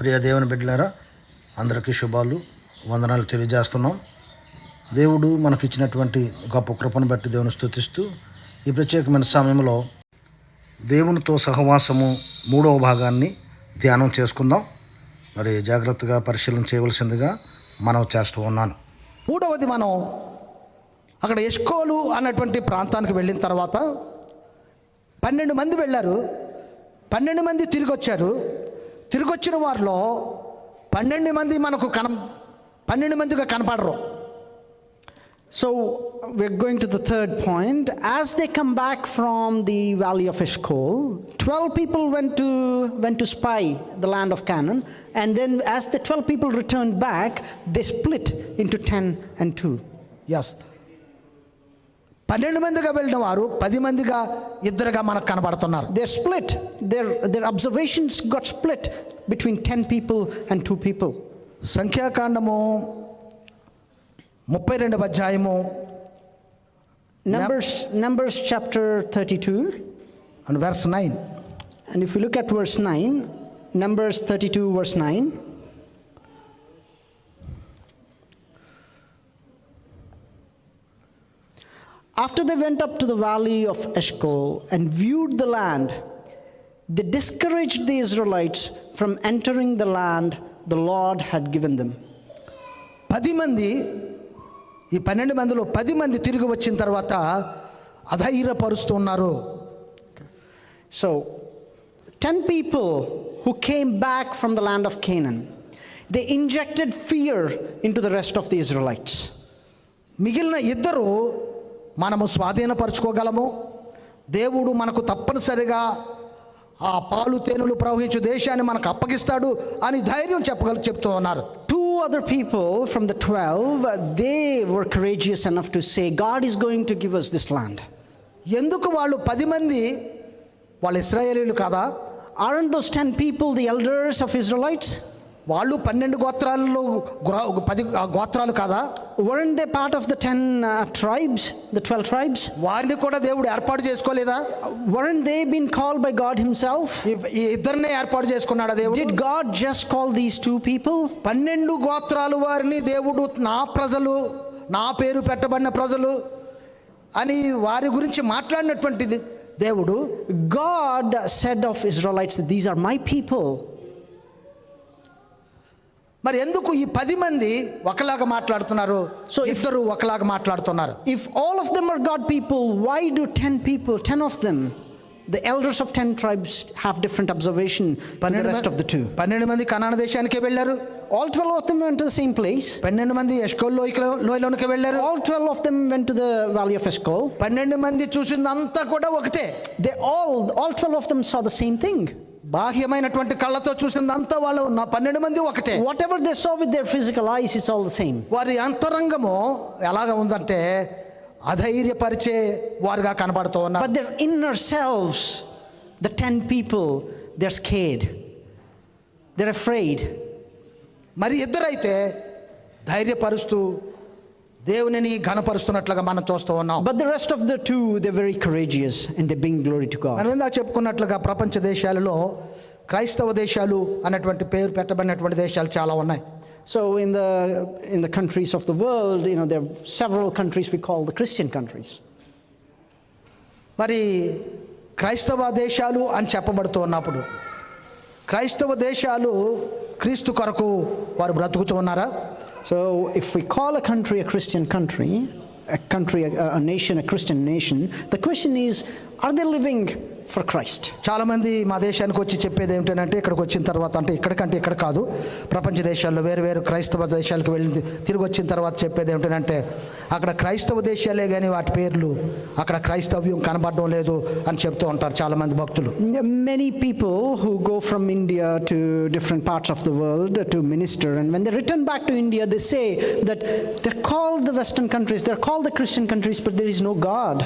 ప్రియ దేవుని బిడ్డలారా అందరికీ శుభాలు వందనాలు తెలియజేస్తున్నాం. దేవుడు మనకిచ్చినటువంటి గొప్ప కృపను బట్టి దేవుని స్థుతిస్తూ ఈ ప్రత్యేకమైన సమయంలో దేవునితో సహవాసము మూడవ భాగాన్ని ధ్యానం చేసుకుందాం. మరి జాగ్రత్తగా పరిశీలన చేయవలసిందిగా మనం చేస్తూ ఉన్నాను. మూడవది మనం అక్కడ ఎస్కోలు అన్నటువంటి ప్రాంతానికి వెళ్ళిన తర్వాత పన్నెండు మంది వెళ్ళారు. పన్నెండు మంది తిరిగి వచ్చారు తిరిగి వచ్చిన వారిలో పన్నెండు మంది మనకు కన పన్నెండు మందిగా కనపడరు So we're going to the third point. As they come back from the valley of Eshcol, 12 people went to, went to spy the land of Canaan. And then as the 12 people returned back, they split into 10 and 2. Yes పన్నెండు మందిగా వెళ్ళిన వారు పది మందిగా ఇద్దరుగా మనకు కనబడుతున్నారు They're split. Their, their observations got split between 10 people and 2 people. సంఖ్యాకాండము ముప్పై రెండవ అధ్యాయము Numbers, Numbers chapter 32. And verse nine And if you look at verse 9, Numbers 32, verse 9. After they went up to the valley of Eshcol and viewed the land, they discouraged the Israelites from entering the land the Lord had given them. పది మంది ఈ పన్నెండు మందిలో పది మంది తిరిగి వచ్చిన తర్వాత అధైర్యపరుస్తున్నారు So, 10 people who came back from the land of Canaan, they injected fear into the rest of the Israelites. మిగిలిన ఇద్దరు మనము స్వాధీనపరచుకోగలము. దేవుడు మనకు తప్పనిసరిగా ఆ పాలు తేనులు ప్రవహించు దేశాన్ని మనకు అప్పగిస్తాడు అని ధైర్యం చెప్పగల చెప్తూ ఉన్నారు. Two other people from the twelve they were courageous enough to say God is going to give us this land ఎందుకు వాళ్ళు పది మంది? వాళ్ళు ఇస్రాయేలీలు కదా? Or and those ten people the elders of Israelites వాళ్ళు పన్నెండు గోత్రాలలో పది గోత్రాలు కదా? Weren't they part of the ten tribes the twelve tribes వారిని కూడా దేవుడు ఏర్పాటు చేసుకోలేదా? Weren't they been call by God himself ఈ ఇద్దరిని ఏర్పాటు చేసుకున్నాడు దేవుడు? Did God just call these two people పన్నెండు గోత్రాలు వారిని దేవుడు నా ప్రజలు నా పేరు పెట్టబడిన ప్రజలు అని వారి గురించి మాట్లాడినటువంటిది దేవుడు. God said of Israelites these are my people మరి ఎందుకు ఈ పది మంది ఒకలాగా మాట్లాడుతున్నారు సో So if- ఇద్దరు ఒకలాగా మాట్లాడుతున్నారు If all of them are God people, why do 10 people, 10 of them, the elders of 10 tribes, have different observation than the rest of the two? పన్నెండు మంది కనాన దేశానికే వెళ్ళారు All 12 of them went to the same place. పన్నెండు మంది Eshcol లోయలోనికి వెళ్ళారు All 12 of them went to the valley of Eshcol. పన్నెండు మంది చూసిందంతా కూడా ఒకటే They all, all 12 of them saw the same thing. బాహ్యమైనటువంటి కళ్ళతో చూసిన అంతా వాళ్ళు నా పన్నెండు మంది ఒకటే. Whatever they saw with their physical eyes is all the same వారి అంతరంగము ఎలాగ ఉందంటే అధైర్యపరిచే వారుగా కనబడుతూ ఉన్నారు. Their inner selves the ten people they are scared afraid మరి ఇద్దరైతే ధైర్యపరుస్తూ దేవునిని ఘనపరుస్తున్నట్లుగా మనం చూస్తూ ఉన్నాం But the rest of the two, they're very courageous and they bring glory to God. మనం చెప్పుకున్నట్లుగా ప్రపంచ దేశాలలో క్రైస్తవ దేశాలు అన్నటువంటి పేరు పెట్టబడినటువంటి దేశాలు చాలా ఉన్నాయి So in the in the countries of the world, you know, there are several countries we call the Christian countries. మరి క్రైస్తవ దేశాలు అని చెప్పబడుతూ ఉన్నప్పుడు క్రైస్తవ దేశాలు క్రీస్తు కొరకు వారు బ్రతుకుతూ ఉన్నారా So if we call a country a Christian country, a country, a, a nation, a Christian nation, the question is, are they living for Christ? చాలామంది మా దేశానికి వచ్చి చెప్పేది ఏమిటంటే ఇక్కడికి వచ్చిన తర్వాత అంటే ఇక్కడికంటే ఇక్కడ కాదు ప్రపంచ దేశాల్లో వేరు వేరు క్రైస్తవ దేశాలకు వెళ్ళి తిరిగి వచ్చిన తర్వాత చెప్పేది ఏమిటంటే అక్కడ క్రైస్తవ దేశాలే కానీ వాటి పేర్లు అక్కడ క్రైస్తవ్యం కనబడడం లేదు అని చెప్తూ ఉంటారు చాలామంది భక్తులు Many people who go from India to different parts of the world to minister, and when they return back to India, they say that they're called the Western countries, they're called the Christian countries, but there is no God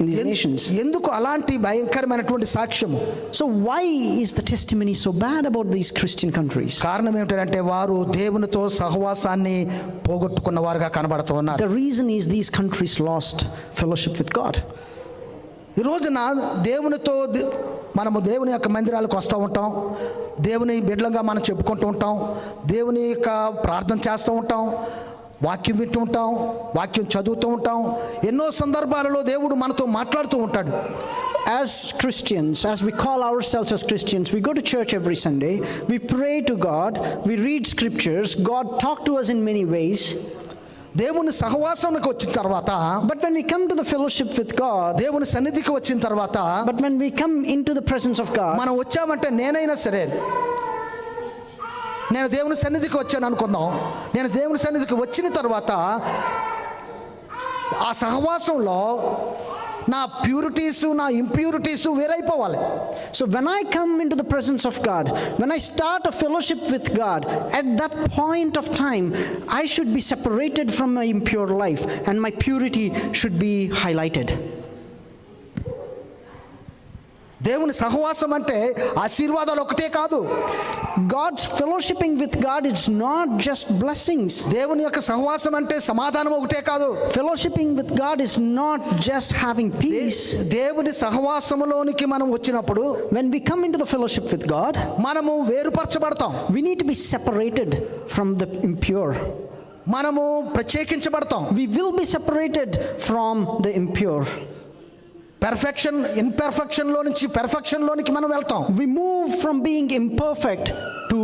in these nations. ఎందుకు అలాంటి భయంకరమైనటువంటి సాక్ష్యము So, why is the testimony so bad about these Christian countries? కారణం ఏమిటంటే వారు దేవునితో సహవాసాన్ని పోగొట్టుకున్న వారుగా కనబడుతూ ఉన్నారు The reason is these countries lost fellowship with God. ఈ రోజున దేవునితో ది- మనము దేవుని యొక్క మందిరాలకు వస్తూ ఉంటాం దేవుని బిడ్డలుగా మనం చెప్పుకుంటూ ఉంటాం దేవుని యొక్క ప్రార్థన చేస్తూ ఉంటాం వాక్యం వింటూ ఉంటాం వాక్యం చదువుతూ ఉంటాం. ఎన్నో సందర్భాలలో దేవుడు మనతో మాట్లాడుతూ ఉంటాడు. As Christians as we call ourselves as Christians we go to church every Sunday we pray to God we read scriptures God talk to us in many ways దేవుని సహవాసానికి వచ్చిన తర్వాత but when we come to the fellowship with God దేవుని సన్నిధికి వచ్చిన తర్వాత but when we come into the presence of God మనం వచ్చామంటే నేనైనా సరే నేను దేవుని సన్నిధికి వచ్చాను అనుకుందాం నేను దేవుని సన్నిధికి వచ్చిన తర్వాత ఆ సహవాసంలో నా ప్యూరిటీస్ నా impurities వేరైపోవాలి so when I come into the presence of God when I start a fellowship with God at that point of time I should be separated from my impure life and my purity should be highlighted దేవుని సహవాసం అంటే ఆశీర్వాదాలు ఒకటే కాదు. God's fellowshipping with God it's not just blessings దేవుని యొక్క సహవాసం అంటే సమాధానం ఒకటే కాదు. Fellowshipping with God is not just having peace దేవుని సహవాసంలోనికి మనం వచ్చినప్పుడు when we come into the fellowship with God మనము వేరుపరచబడతాం. We need be separated from the impure మనము ప్రత్యేకించబడతాం. We will be separated from the impure perfection ఇన్పెర్ఫెక్షన్లో నుంచి పెర్ఫెక్షన్లోనికి మనం వెళ్తాం. We move from being imperfect to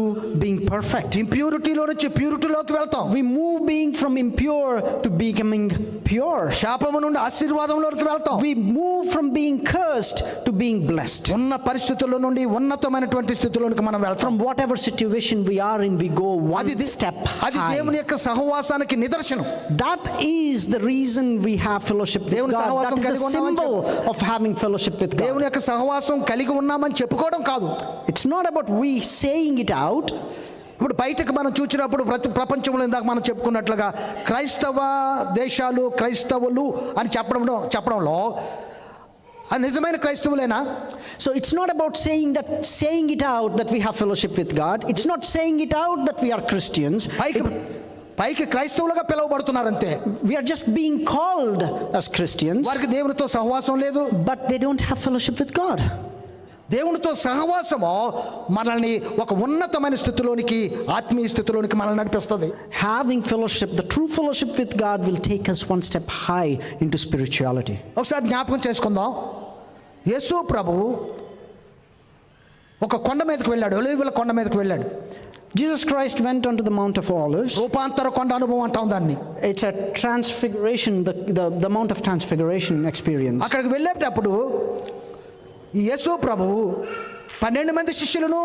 being perfect. ఇంప్యూరిటీలో నుంచి ప్యూరిటీలోకి వెళ్తాం We move being from impure to becoming pure. శాపము నుండి ఆశీర్వాదంలోకి వెళ్తాం We move from being cursed to being blessed. ఉన్న పరిస్థితుల్లో నుండి ఉన్నతమైనటువంటి స్థితిలోనికి మనం వెళ్తాం From whatever situation we are in, we go one అది దే- step అది high. దేవుని యొక్క సహవాసానికి నిదర్శనం That is the reason we have fellowship with దేవుని God. That సహవాసం is the కలిగి ఉన్నామని symbol of having fellowship with God. దేవుని యొక్క సహవాసం కలిగి ఉన్నామని చెప్పుకోవడం కాదు It's not about we saying it out. ఇప్పుడు బయటకు మనం చూసినప్పుడు ప్రతి ప్రపంచంలో ఇందాక మనం చెప్పుకున్నట్లుగా క్రైస్తవ దేశాలు క్రైస్తవులు అని చెప్పడంలో చెప్పడంలో అది నిజమైన క్రైస్తవులేనా? So it's not about saying that saying it out that we have fellowship with God it's not saying it out that we are Christians పైకి పైకి క్రైస్తవులుగా పిలవబడుతున్నారంతే. We are just being called as Christians వారికి దేవునితో సహవాసం లేదు. But they don't have fellowship with God దేవునితో సహవాసము మనల్ని ఒక ఉన్నతమైన స్థితిలోనికి ఆత్మీయ స్థితిలోనికి మనల్ని నడిపిస్తుంది Having fellowship, the true fellowship with God will take us one step high into spirituality. ఒకసారి జ్ఞాపకం చేసుకుందాం యేసు ప్రభువు ఒక కొండ మీదకి వెళ్ళాడు ఒలివుల కొండ మీదకి వెళ్ళాడు Jesus Christ went onto the Mount of Olives. రూపాంతర కొండ అనుభవం అంటాం దాన్ని It's a transfiguration, the, the, the Mount of Transfiguration experience. అక్కడికి వెళ్ళేటప్పుడు ఈ యేసు ప్రభువు పన్నెండు మంది శిష్యులను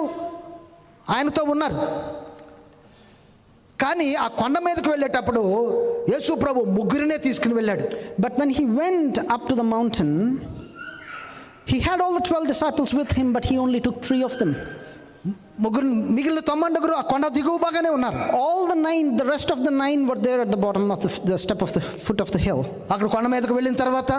ఆయనతో ఉన్నారు. కానీ ఆ కొండ మీదకు వెళ్ళేటప్పుడు యేసు ప్రభు ముగ్గురినే తీసుకుని వెళ్ళాడు. But when he went up to the mountain he had all the twelve disciples with him but he only took three of them ముగ్గురు మిగిలిన తొమ్మండుగురు ఆ కొండ దిగువ బాగానే ఉన్నారు All the nine, the rest of the nine were there at the bottom of the, the step of the foot of the hill. అక్కడ కొండ మీదకి వెళ్ళిన తర్వాత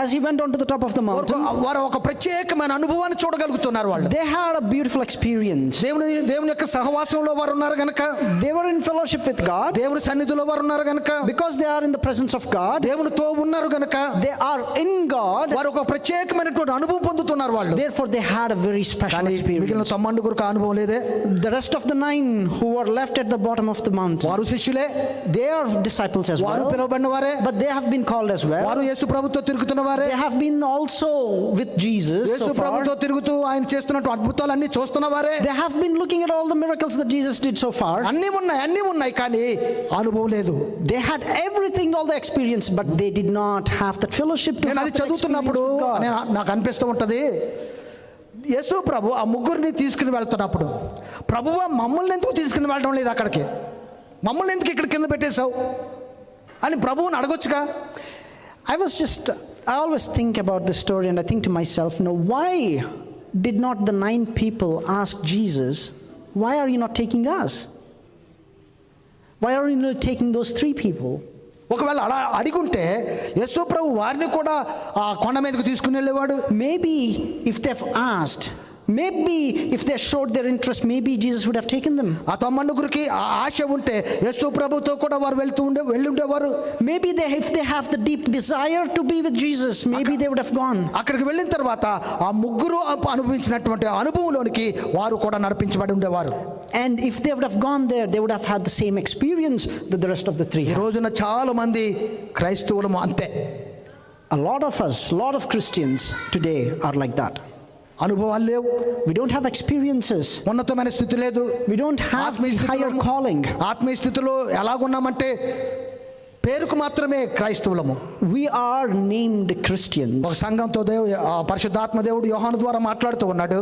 As he went onto the top of the mountain, వారు- వారు ఒక ప్రత్యేకమైన అనుభవాన్ని చూడగలుగుతున్నారు వాళ్ళు they had a beautiful experience. దేవుని దేవుని యొక్క సహవాసంలో వారు ఉన్నారు గనక They were in fellowship with God దేవుని సన్నిధిలో వారు ఉన్నారు గనక because they are in the presence of God. దేవునితో ఉన్నారు గనక They are in God. వారు ఒక ప్రత్యేకమైనటువంటి అనుభవం పొందుతున్నారు వాళ్ళు Therefore, they had a very special కానీ మిగిలిన experience. తొమ్మండుగురికి ఆ అనుభవం లేదే The rest of the nine who were left at the bottom of the mountain, వారు శిష్యులే they are disciples as వారు well, పిలువబడిన వారే but they have been called as well. వారు యేసు ప్రభుతో తిరుగుతున్న వారే They have been also with Jesus యేసు. ప్రభుతో తిరుగుతూ ఆయన చేస్తున్నట్టు అద్భుతాలన్నీ చూస్తున్న వారే They have been looking at all the miracles that Jesus did so far. అన్నీ ఉన్నాయి అన్నీ ఉన్నాయి కానీ అనుభవం లేదు They had everything, all the experience, but they did not have that fellowship to నేను అది చదువుతున్నప్పుడు నాకు అనిపిస్తూ ఉంటుంది యేసు ప్రభు ఆ ముగ్గురిని తీసుకుని వెళ్తున్నప్పుడు ప్రభువు మమ్మల్ని ఎందుకు తీసుకుని వెళ్ళడం లేదు అక్కడికి మమ్మల్ని ఎందుకు ఇక్కడ కింద పెట్టేశావు అని ప్రభువుని అడగొచ్చుగా I was just, I always think about this story and I think to myself, no, why did not the nine people ask Jesus, why are you not taking us? Why are you not taking those three people? ఒకవేళ అలా అడిగుంటే యశోప్రభు ప్రభు వారిని కూడా ఆ కొండ మీదకు తీసుకుని వెళ్ళేవాడు? Maybe if they asked maybe if they showed their interest maybe Jesus would have taken them ఆ తమ్మనుగురికి ఆ ఆశ ఉంటే యేసు ప్రభుతో కూడా వారు వెళ్తూ ఉండే వెళ్ళి ఉండేవారు maybe they if they have the deep desire to be with Jesus maybe they would have gone అక్కడికి వెళ్ళిన తర్వాత ఆ ముగ్గురు అనుభవించినటువంటి అనుభవంలోనికి వారు కూడా నడిపించబడి ఉండేవారు. And if they would have gone there they would have had the same experience the rest of the three ఈ రోజున చాలా మంది క్రైస్తవులము అంతే. A lot of us, a lot of Christians today are like that. అనుభవాలు లేవు We don't have experiences. ఉన్నతమైన స్థితి లేదు We don't have ఆత్మీయ the స్థితిలో higher calling. ఆత్మీయ స్థితిలో ఎలాగున్నామంటే పేరుకు మాత్రమే క్రైస్తవులము We are named Christians. ఒక సంఘంతో దేవు ఆ పరిశుద్ధాత్మ దేవుడు యోహాను ద్వారా మాట్లాడుతూ ఉన్నాడు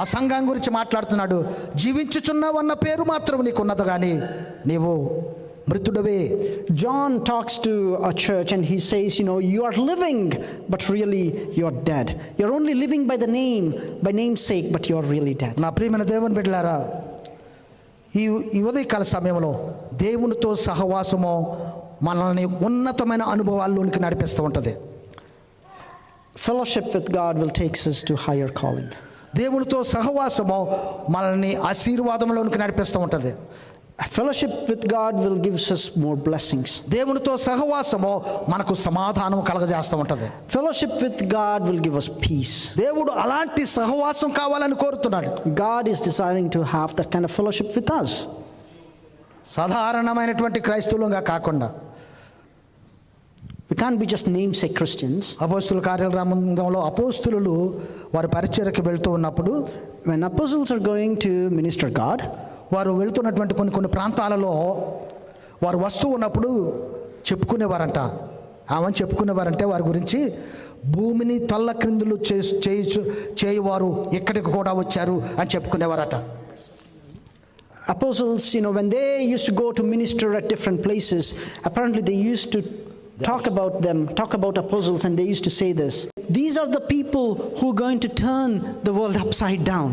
ఆ సంఘం గురించి మాట్లాడుతున్నాడు జీవించుచున్నావన్న పేరు మాత్రం నీకు ఉన్నది కానీ నీవు మృతుడవే John talks to a church and he says, You know, you are living, but really you're dead. You're only living by the name, by namesake, but you're really dead. నా ప్రియమైన దేవుని బిడ్డలారా ఈ ఈ ఉదయకాల సమయంలో దేవునితో సహవాసము మనల్ని ఉన్నతమైన అనుభవాల్లోనికి నడిపిస్తూ ఉంటుంది Fellowship with God will take us to higher calling. దేవునితో సహవాసము మనల్ని ఆశీర్వాదంలోనికి నడిపిస్తూ ఉంటుంది Fellowship with God will give us more blessings. దేవునితో సహవాసము మనకు సమాధానం కలగజేస్తూ ఉంటుంది Fellowship with God will give us peace. దేవుడు అలాంటి సహవాసం కావాలని కోరుతున్నాడు God is desiring to have that kind of fellowship with us. సాధారణమైనటువంటి క్రైస్తవులుగా కాకుండా We can't be just namesake Christians. అపోస్తుల కార్యక్రమంలో అపోస్తులు వారి పరిచయకి వెళ్తూ ఉన్నప్పుడు When apostles are going to minister God, వారు వెళ్తున్నటువంటి కొన్ని కొన్ని ప్రాంతాలలో వారు వస్తూ ఉన్నప్పుడు చెప్పుకునేవారంట ఆమెను చెప్పుకునేవారంటే వారి గురించి భూమిని తల్ల క్రిందులు చేసు చేయుచు చేయువారు ఇక్కడికి కూడా వచ్చారు అని చెప్పుకునేవారట apostles, you know, when they used to go to minister at different places, apparently they used to talk about them, talk about apostles, and they used to say this These are the people who are going to turn the world upside down.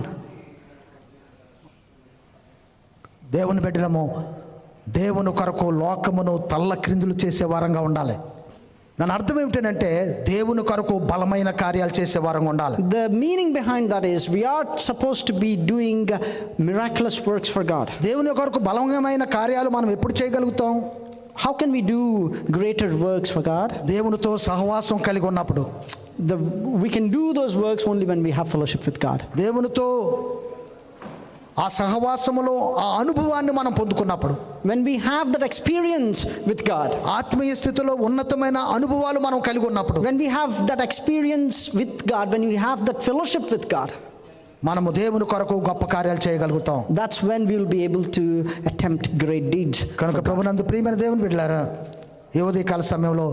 దేవుని బిడ్డలము దేవుని కొరకు లోకమును తల్ల క్రిందులు చేసే వారంగా ఉండాలి. దాని అర్థం ఏమిటంటే దేవుని కొరకు బలమైన కార్యాలు చేసే వారంగా ఉండాలి. The meaning behind that is we are suppose to be doing miraculous works for God దేవుని కొరకు బలమైన కార్యాలు మనం ఎప్పుడు చేయగలుగుతాం? How can we do greater works for God దేవునితో సహవాసం కలిగి ఉన్నప్పుడు. The we can do those works only when we have fellowship with God దేవునితో ఆ సహవాసములో ఆ అనుభవాన్ని మనం పొందుకున్నప్పుడు when we have that experience with God ఆత్మీయ స్థితిలో ఉన్నతమైన అనుభవాలు మనం కలిగి ఉన్నప్పుడు when we have that experience with God when we have that fellowship with God మనము దేవుని కొరకు గొప్ప కార్యాలు చేయగలుగుతాం. That's when we will be able to attempt great deeds కనుక ప్రభునందు ప్రియమైన దేవుని బిడ్డలారా ఈ ఉదయకాల సమయంలో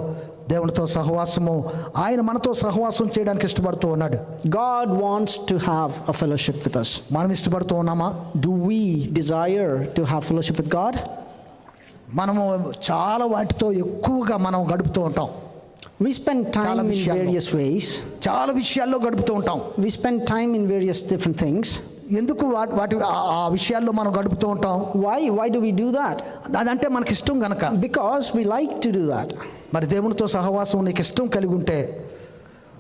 దేవునితో సహవాసము ఆయన మనతో సహవాసం చేయడానికి ఇష్టపడుతూ ఉన్నాడు God wants to have a fellowship with us. మనం ఇష్టపడుతూ ఉన్నామా Do we desire to have fellowship with God? మనము చాలా వాటితో ఎక్కువగా మనం గడుపుతూ ఉంటాం We spend time చాలా in విషయాల్లో. various ways. చాలా విషయాల్లో గడుపుతూ ఉంటాం We spend time in various different things. ఎందుకు వాటి వాటి ఆ- ఆ విషయాల్లో మనం గడుపుతూ ఉంటాం Why? Why do we do that? అదంటే మనకి ఇష్టం గనక Because we like to do that. మరి దేవునితో సహవాసం నీకు ఇష్టం కలిగి ఉంటే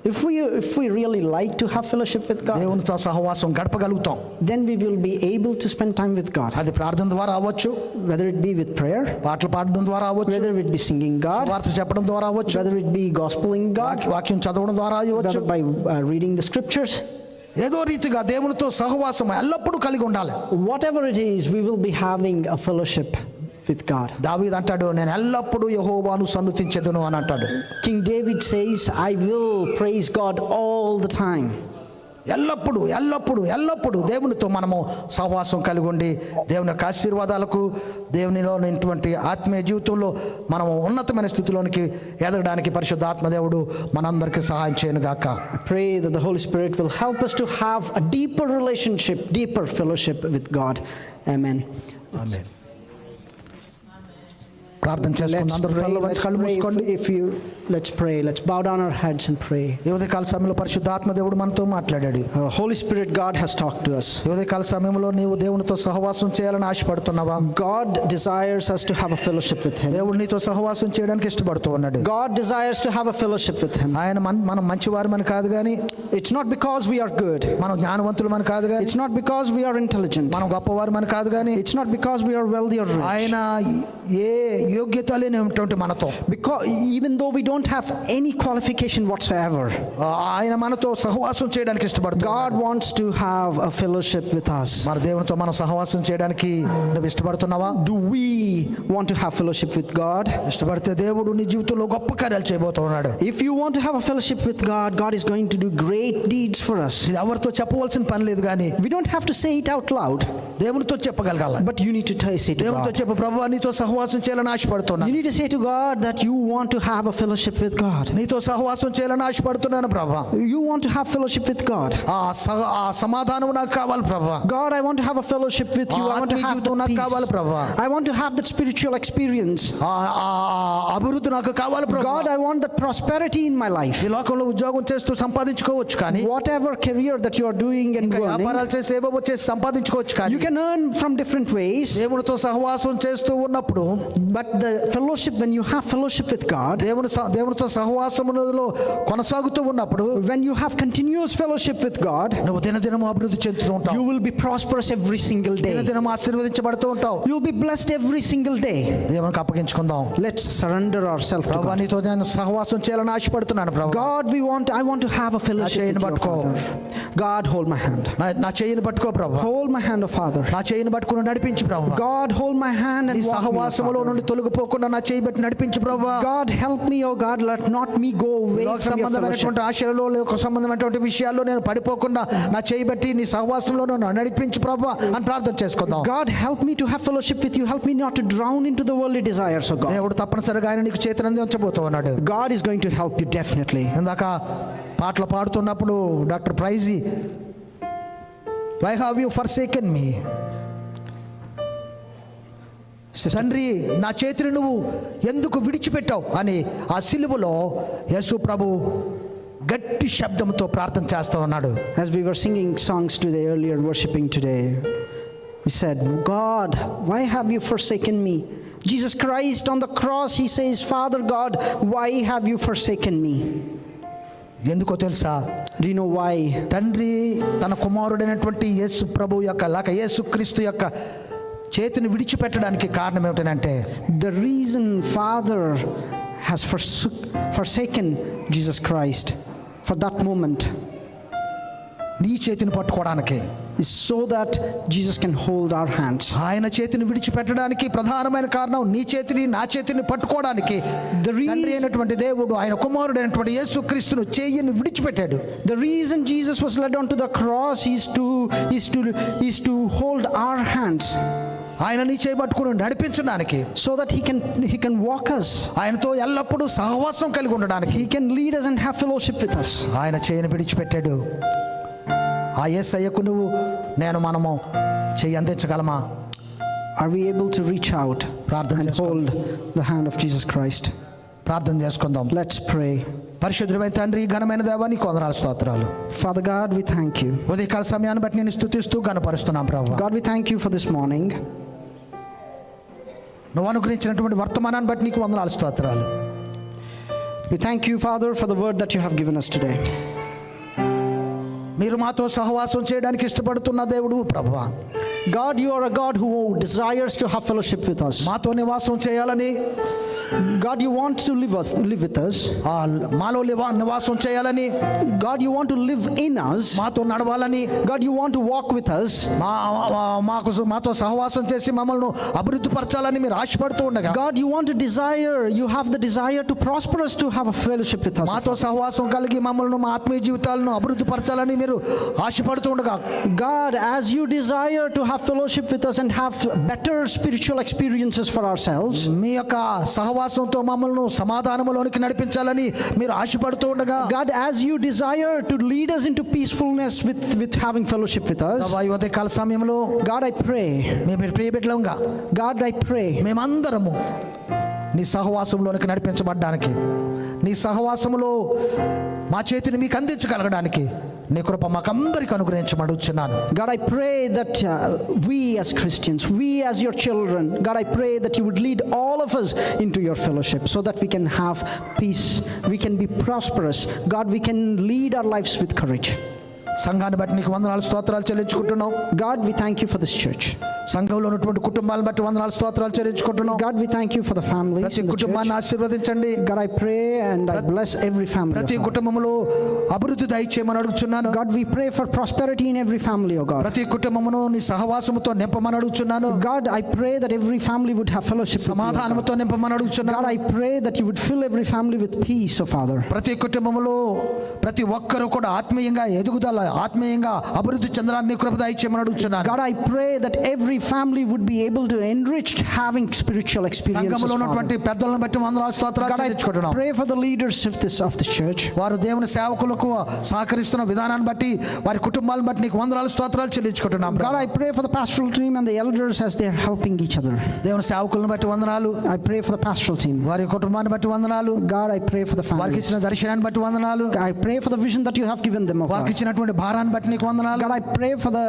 If we, if we really like to have fellowship with God, దేవునితో సహవాసం గడపగలుగుతాం then we will be able to spend time with God. అది ప్రార్థన ద్వారా అవ్వచ్చు Whether it be with prayer, పాటలు పాడడం ద్వారా అవ్వచ్చు whether it be singing God, వార్త చెప్పడం ద్వారా అవ్వచ్చు whether it be gospeling God, వాక్య- వాక్యం చదవడం ద్వారా అవ్వచ్చు whether by uh, reading the scriptures, ఏదో రీతిగా దేవునితో సహవాసం ఎల్లప్పుడూ కలిగి ఉండాలి whatever it is, we will be having a fellowship with God. దావీద్ అంటాడు నేను ఎల్లప్పుడూ యహోవాను సన్నుతించెదను అని అంటాడు King David says, I will praise God all the time. ఎల్లప్పుడూ ఎల్లప్పుడూ ఎల్లప్పుడూ దేవునితో మనము సహవాసం కలిగి ఉండి దేవుని యొక్క ఆశీర్వాదాలకు దేవునిలో ఉన్నటువంటి ఆత్మీయ జీవితంలో మనము ఉన్నతమైన స్థితిలోనికి ఎదగడానికి పరిశుద్ధ ఆత్మదేవుడు మనందరికీ సహాయం చేయను గాక pray that the Holy Spirit will help us to have a deeper relationship, deeper fellowship with God. Amen. ఆమె ప్రార్థన చేసుకుందాం Let's అందరూ pray. కళ్ళు Let's వంచి కళ్ళు pray. If, మూసుకోండి if you let's pray. Let's bow down our heads and pray. ఈ ఉదయకాల సమయంలో పరిశుద్ధాత్మ దేవుడు మనతో మాట్లాడాడు Uh, Holy Spirit, God has talked to us. ఈ ఉదయకాల సమయంలో నీవు దేవునితో సహవాసం చేయాలని ఆశపడుతున్నావా God desires us to have a fellowship with Him. దేవుడు నీతో సహవాసం చేయడానికి ఇష్టపడుతూ ఉన్నాడు God desires to have a fellowship with Him. ఆయన మన మనం మంచివారమని కాదు కానీ It's not because we are good. మనం జ్ఞానవంతులమని కాదు కానీ It's not because we are intelligent. మనం గొప్పవారమని కాదు కానీ It's not because we are wealthy or rich. ఆయన ఏ యోగ్యత లేనటువంటి మనతో Because even though we don't have any qualification whatsoever, ఆ, ఆయన మనతో సహవాసం చేయడానికి ఇష్టపడుతుంది God wants to have a fellowship with us. మన దేవునితో మనం సహవాసం చేయడానికి నువ్వు ఇష్టపడుతున్నావా Do we want to have fellowship with God? ఇష్టపడితే దేవుడు నీ జీవితంలో గొప్ప కార్యాలు చేయబోతూ ఉన్నాడు If you want to have a fellowship with God, God is going to do great deeds for us. ఇది ఎవరితో చెప్పవలసిన పని లేదు కానీ We don't have to say it out loud, దేవునితో చెప్పగలగాల but you need to tell- say to దేవునితో God. చెప్పు ప్రభు నీతో సహవాసం చేయాలని ఆశపడుతున్నా You need to say to God that you want to have a fellowship with God. నీతో సహవాసం చేయాలని ఆశపడుతున్నాను ప్రభా You want to have fellowship with God. ఆ సహ ఆ సమాధానం నాకు కావాలి ప్రభా God, I want to have a fellowship with you. I want to ఆత్మీయ have జీవితం that నాకు peace. కావాలి ప్రభా I want to have that spiritual experience. ఆ ఆ- ఆ అభివృద్ధి నాకు కావాలి ప్రభా God, I want that prosperity in my life. ఈ లోకంలో ఉద్యోగం చేస్తూ సంపాదించుకోవచ్చు కానీ Whatever career that you are doing and ఇంకా earning, వ్యాపారాలు చేసి ఏవో చేసి సంపాదించుకోవచ్చు you కానీ can earn from different ways. దేవునితో సహవాసం చేస్తూ ఉన్నప్పుడు But the fellowship, when you have fellowship with God, దేవుని స- దేవునితో సహవాసములో కొనసాగుతూ ఉన్నప్పుడు when you have continuous fellowship with God, నువ్వు దినదినము అభివృద్ధి చెందుతూ ఉంటావు you will be prosperous every single day. దినదినము ఆశీర్వదించబడుతూ ఉంటావు You'll be blessed every single day. దేవునికి అప్పగించుకుందాం Let's surrender ourselves to ప్రభా God. నీతో నేను సహవాసం చేయాలని ఆశపడుతున్నాను ప్రభా God, we want, I want to have a fellowship with చేయని you, పట్టుకో. Father. God, hold my hand. నా నా చేయిని పట్టుకో ప్రభా Hold my hand, oh Father. నా చేయిని పట్టుకుని నడిపించు ప్రభా God, hold my hand నీ and walk me, oh సహవాసములో Father. నుండి తొలగిపోకుండా నా చేయబట్టి నడిపించు ప్రభా. God help me O God let not me go away సంబంధమైనటువంటి ఆశలో లేక సంబంధమైనటువంటి విషయాల్లో నేను పడిపోకుండా నా చేయి బట్టి నీ సహవాసంలో నన్ను నడిపించు ప్రభా అని ప్రార్థన చేసుకుందాం. God help me to have fellowship with you help me not drown into the world desires of తప్పనిసరిగా ఆయన నీకు చేతనంది ఉంచబోతున్నాడు. God is going to help you definitely ఇందాక పాటలు పాడుతున్నప్పుడు doctor Praisy why have you forsaken me తండ్రి నా చేతిని నువ్వు ఎందుకు విడిచిపెట్టావు అని ఆ సిలువలో యేసు ప్రభు గట్టి శబ్దంతో ప్రార్థన చేస్తూ ఉన్నాడు As we were singing songs today, earlier worshiping today, we said, God, why have you forsaken me? Jesus Christ on the cross, he says, Father God, why have you forsaken me? ఎందుకో తెలుసా know why? తండ్రి తన కుమారుడైనటువంటి యేసు ప్రభు యొక్క లేక యేసు క్రీస్తు యొక్క చేతిని విడిచిపెట్టడానికి కారణం ఏమిటంటే The reason Father has forsook, forsaken Jesus Christ for that moment నీ చేతిని పట్టుకోవడానికి is so that Jesus can hold our hands. ఆయన చేతిని విడిచిపెట్టడానికి ప్రధానమైన కారణం నీ చేతిని నా చేతిని పట్టుకోవడానికి The reason- తండ్రి అయినటువంటి దేవుడు ఆయన కుమారుడైనటువంటి యేసు క్రీస్తును చేయిని విడిచిపెట్టాడు The reason Jesus was led onto the cross is to, is to, is to hold our hands ఆయన నీ చేయి పట్టుకుని నడిపించడానికి so that he can, he can walk us. ఆయనతో ఎల్లప్పుడూ సహవాసం కలిగి ఉండడానికి He can lead us and have fellowship with us. ఆయన చేయిని విడిచిపెట్టాడు ఆ యేసయ్యకు నువ్వు నేను మనము చెయ్యి అందించగలమా Are we able to reach out ప్రార్థన and చేసుకోండి. hold the hand of Jesus Christ? ప్రార్థన చేసుకుందాం Let's pray. పరిశుద్ధమైన తండ్రి ఘనమైన దేవా నీకు వందనాలు స్తోత్రాలు Father God, we thank you. ఉదయకాల సమయాన్ని బట్టి నేను స్థుతిస్తూ గనపరుస్తున్నాం ప్రభు God, we thank you for this morning. నువ్వు అనుగ్రహించినటువంటి వర్తమానాన్ని బట్టి నీకు వందనాలు స్తోత్రాలు We thank you, Father, for the word that you have given us today. మీరు మాతో సహవాసం చేయడానికి ఇష్టపడుతున్న దేవుడు ప్రభు God, you are a God who desires to have fellowship with us. మాతో నివాసం చేయాలని you want to live, us, live with us. ఆ మాలో నివా- నివాసం చేయాలని God, you want to live in us. మాతో నడవాలని God, you want to walk with us. మా మాకు మాతో సహవాసం చేసి మమ్మల్ని అభివృద్ధి పరచాలని మీరు ఆశపడుతూ ఉండగా you want to desire, you have the desire to prosper us to have a fellowship with us. మాతో సహవాసం కలిగి మమ్మల్ని మా ఆత్మీయ జీవితాలను అభివృద్ధి పరచాలని మీరు మీరు ఆశపడుతూ ఉండగా God as you desire to have fellowship with us and have better spiritual experiences for ourselves మీ యొక్క సహవాసంతో మమ్మల్ని సమాధానములోనికి నడిపించాలని మీరు ఆశపడుతూ ఉండగా God as you desire to lead us into peacefulness with with having fellowship with us ఉదయ కాల సమయంలో గాడ్ ఐ ప్రే మేము ప్రే పెట్టలంగా గాడ్ ఐ ప్రే మేమందరము నీ సహవాసంలోనికి నడిపించబడ్డానికి నీ సహవాసములో మా చేతిని మీకు అందించగలగడానికి నీ కృప మాకందరికి అనుగ్రహించమడుచున్నాను God, I pray that uh, we as Christians, we as your children, God, I pray that you would lead all of us into your fellowship so that we can have peace, we can be prosperous. God, we can lead our lives with courage. సంఘాన్ని బట్టి నీకు వందనాలు స్తోత్రాలు చెల్లించుకుంటున్నాం. God we thank you for this church సంఘంలో ఉన్నటువంటి కుటుంబాలను బట్టి వందనాలు స్తోత్రాలు చెల్లించుకుంటున్నాం. God we thank you for the family ప్రతి కుటుంబాన్ని ఆశీర్వదించండి. God I pray and I bless every family ప్రతి కుటుంబములో అభివృద్ధి దయచేయమని అడుగుతున్నాను God we pray for prosperity in every family O God ప్రతి కుటుంబమును నీ సహవాసముతో నింపమని అడుగుతున్నాను God I pray that every family would have fellowship సమాధానముతో నింపమని అడుగుతున్నాను God I pray that you would fill every family with peace O father ప్రతి కుటుంబములో ప్రతి ఒక్కరూ కూడా ఆత్మీయంగా ఎదుగుదల ఆత్మీయంగా అభివృద్ధి చెందడాన్ని కృప దయచేయమని అడుగుతున్నాను God, I pray that every family would be able to enrich having spiritual experiences. సంఘములో Father. ఉన్నటువంటి పెద్దలను బట్టి వందనాలు స్తోత్రాలు God, I చెల్లించుకుంటున్నాం pray for the leaders of this of this church. వారు దేవుని సేవకులకు సహకరిస్తున్న విధానాన్ని బట్టి వారి కుటుంబాలను బట్టి నీకు వందనాలు స్తోత్రాలు చెల్లించుకుంటున్నాం God, I pray for the pastoral team and the elders as they are helping each other. దేవుని సేవకులను బట్టి వందనాలు I pray for the pastoral team. వారి కుటుంబాన్ని బట్టి వందనాలు God, I pray for the వారికి families. ఇచ్చిన దర్శనాన్ని బట్టి వందనాలు I pray for the vision that you have given them, oh వారికి God. ఇచ్చినటువంటి భారాన్ని బట్టి నీకు వందనాలు God, I pray for the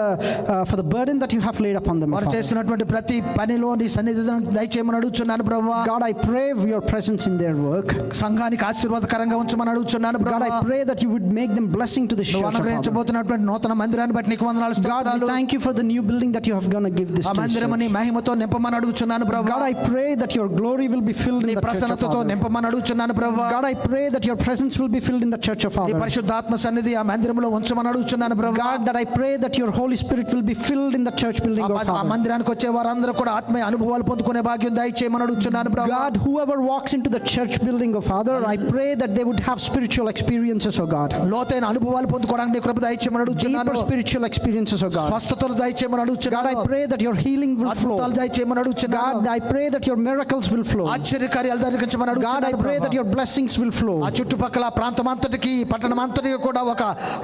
uh, for the burden that you have laid upon them. oh వారు Father. చేస్తున్నటువంటి ప్రతి పనిలో నీ సన్నిధిని దయచేయమని అడుగుతున్నాను ప్రభు God, I pray for your presence in their work. సంఘానికి ఆశీర్వాదకరంగా ఉంచమని అడుగుతున్నాను God, Prabhu I pray that you would make them blessing to this నువ్వు church. oh Father. అనుగ్రహించబోతున్నటువంటి నూతన మందిరాన్ని బట్టి నీకు వందనాలు God, we స్తోత్రాలు thank you for the new building that you have going to give this ఆ to this మందిరమని church. మహిమతో నింపమని అడుగుతున్నాను ప్రభు God, I pray that your glory will be filled in నీ the church of ప్రసన్నతతో Father. నింపమని అడుగుతున్నాను ప్రభు God, I pray that your presence will be filled in the church of నీ Father. పరిశుద్ధాత్మ సన్నిధి ఆ మందిరంలో ఉంచమని అడుగుతున్నాను ప్రభు God, that I pray that your Holy Spirit will be filled in the church building ఆ of మ- ఆ Father. మందిరానికి వచ్చే వారందరూ కూడా ఆత్మీయ అనుభవాలు పొందుకునే భాగ్యం దయచేయమని అడుగుతున్నాను ప్రభు God, whoever walks into the church building of Father, I pray that they would have spiritual experiences, oh God. లోతైన అనుభవాలు పొందుకోవడానికి నీ కృప దయచేయమని అడుగుతున్నాను Deeper spiritual experiences, oh God. స్వస్థతలు దయచేయమని God, అడుగుతున్నాను I pray that your healing will flow. అద్భుతాలు దయచేయమని అడుగుతున్నాను God, I pray that your miracles will flow. ఆశ్చర్యకార్యాలు జరిగించమని God, I అడుగుతున్నాను pray Prabhu. that your blessings will flow. ఆ చుట్టుపక్కల ప్రాంతం అంతటికి పట్టణం అంతటికి కూడా ఒక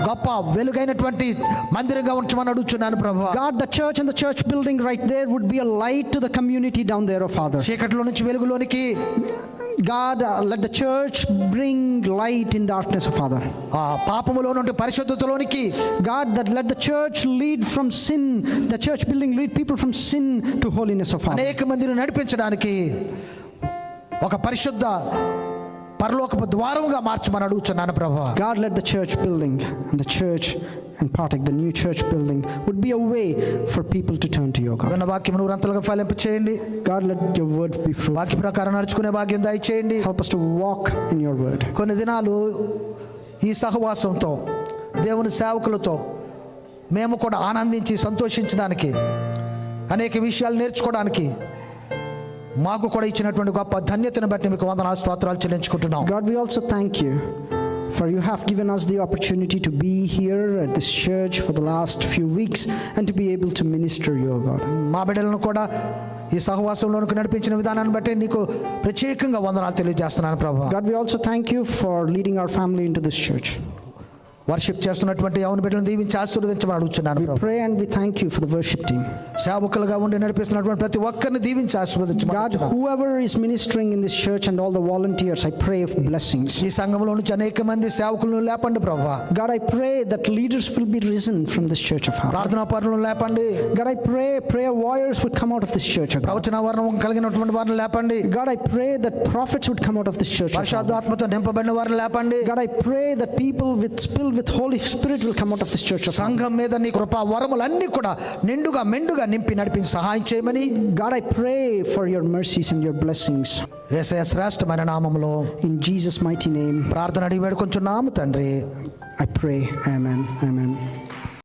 గొప్ప వెలుగైనటువంటి మందిరంగా ఉంచమని అడుగుతున్నాను ప్రభు the church and the church building right there would be a light to the community down there, oh Father. చీకటిలో నుంచి వెలుగులోనికి God, uh, let the church bring light in darkness, oh Father. ఆ పాపములో నుండి పరిశుద్ధతలోనికి God, that let the church lead from sin, the church building lead people from sin to holiness, oh Father. అనేక మందిని నడిపించడానికి ఒక పరిశుద్ధ పరలోకపు ద్వారముగా మార్చమని అడుగుతున్నాను ప్రభు God, let the church building and the church and Partak, the new church building, would be a way for people to turn to you, oh God. God, let your word be fruitful. వాక్య ప్రకారం నడుచుకునే భాగ్యం దయచేయండి Help us to walk in your word. కొన్ని దినాలు ఈ సహవాసంతో దేవుని సేవకులతో మేము కూడా ఆనందించి సంతోషించడానికి అనేక విషయాలు నేర్చుకోవడానికి మాకు కూడా ఇచ్చినటువంటి గొప్ప ధన్యతను బట్టి మీకు వందన స్తోత్రాలు చెల్లించుకుంటున్నాం God, we also thank you for you have given us the opportunity to be here at this church for the last few weeks and to be able to minister you, O God. మా బిడ్డలను కూడా ఈ సహవాసంలోనికి నడిపించిన విధానాన్ని బట్టి నీకు ప్రత్యేకంగా వందనాలు తెలియజేస్తున్నాను ప్రభు God, we also thank you for leading our family into this church. Worship చేస్తున్నటువంటి యవన బిడ్డలను దీవించి ఆశీర్వదించమని అడుగుతున్నాను ప్రభు Pray and we thank you for the worship team. సేవకులుగా ఉండి నడిపిస్తున్నటువంటి ప్రతి ఒక్కరిని దీవించి ఆశీర్వదించమని God, అడుగుతున్నాను. whoever is ministering in this church and all the volunteers, I pray for blessings. ఈ సంఘంలో నుంచి అనేక మంది సేవకులను లేపండి ప్రభు God, I pray that leaders will be risen from this church of ours. ప్రార్థనా పరులను లేపండి God, I pray prayer warriors would come out of this church. O God. ప్రవచన వర్ణం కలిగినటువంటి వారిని లేపండి God, I pray that prophets would come out of this church. O God. పరిశుద్ధాత్మతో నింపబడిన వారిని లేపండి God, I pray that people with with Holy Spirit will come of this church సంఘం మీద నీ వరములు అన్నీ కూడా నిండుగా మెండుగా నింపి నడిపిన సహాయం చేయమని God I pray for your mercies and your blessings ఏసయ శ్రేష్ఠమైన నామములో ఇన్ జీసస్ మైటీ నేమ్ ప్రార్థన అడిగి వేడు కొంచెం నామ తండ్రి. I pray amen amen